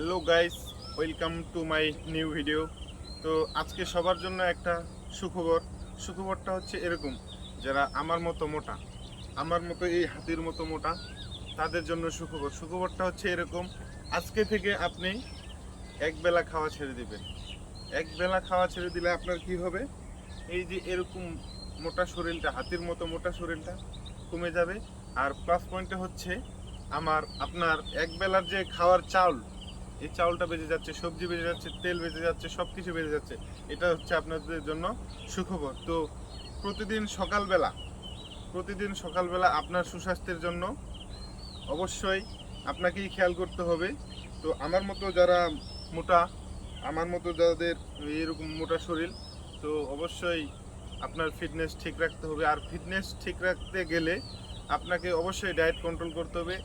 Hello guys welcome to my new video তো আজকে সবার জন্য একটা সুখবর। সুখবরটা হচ্ছে এরকম, যারা আমার মতো মোটা, আমার মতো এই হাতির মতো মোটা, তাদের জন্য সুখবর। সুখবরটা হচ্ছে এরকম, আজকে থেকে আপনি এক বেলা খাওয়া ছেড়ে দিবেন। এক বেলা খাওয়া ছেড়ে দিলে আপনার কি হবে? এই যে এরকম মোটা শরীরটা, হাতির মতো মোটা শরীরটা কমে যাবে। আর প্লাস পয়েন্টটা হচ্ছে, আমার, আপনার এক বেলার যে খাওয়ার চাউল এই চাউলটা বেঁচে যাচ্ছে, সবজি বেঁচে যাচ্ছে, তেল বেঁচে যাচ্ছে সব কিছু বেঁচে যাচ্ছে। এটা হচ্ছে আপনাদের জন্য সুখবর। তো প্রতিদিন সকালবেলা প্রতিদিন সকালবেলা আপনার সুস্বাস্থ্যের জন্য অবশ্যই আপনাকেই খেয়াল করতে হবে। তো আমার মতো যারা মোটা, আমার মতো যাদের এরকম মোটা শরীর, তো অবশ্যই আপনার ফিটনেস ঠিক রাখতে হবে। আর ফিটনেস ঠিক রাখতে গেলে আপনাকে অবশ্যই ডায়েট কন্ট্রোল করতে হবে।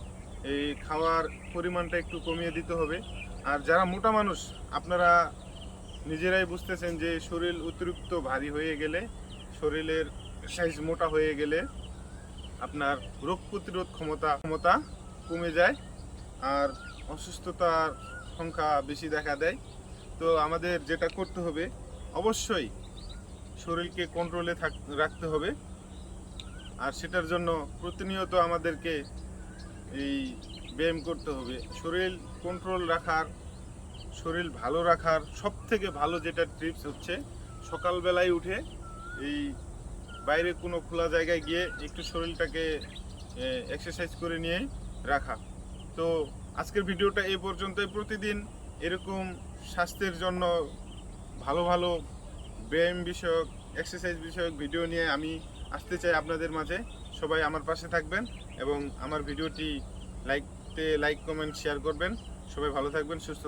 এই খাওয়ার পরিমাণটা একটু কমিয়ে দিতে হবে। আর যারা মোটা মানুষ, আপনারা নিজেরাই বুঝতেছেন যে শরীর অতিরিক্ত ভারী হয়ে গেলে, শরীরের সাইজ মোটা হয়ে গেলে আপনার রোগ প্রতিরোধ ক্ষমতা ক্ষমতা কমে যায় আর অসুস্থতার সংখ্যা বেশি দেখা দেয়। তো আমাদের যেটা করতে হবে, অবশ্যই শরীরকে কন্ট্রোলে থাক, রাখতে হবে। আর সেটার জন্য প্রতিনিয়ত আমাদেরকে এই ব্যায়াম করতে হবে। শরীর কন্ট্রোল রাখার, শরীর ভালো রাখার সব থেকে ভালো যেটা ট্রিপস হচ্ছে, সকালবেলায় উঠে এই বাইরে কোনো খোলা জায়গায় গিয়ে একটু শরীরটাকে এক্সারসাইজ করে নিয়ে রাখা। তো আজকের ভিডিওটা এই পর্যন্তই। প্রতিদিন এরকম স্বাস্থ্যের জন্য ভালো ভালো ব্যায়াম বিষয়ক এক্সারসাইজ বিষয়ক ভিডিও নিয়ে আমি আসতে চাই আপনাদের মাঝে। সবাই আমার পাশে থাকবেন এবং আমার ভিডিওটি লাইকতে লাইক কমেন্ট শেয়ার করবেন। সবাই ভালো থাকবেন, সুস্থ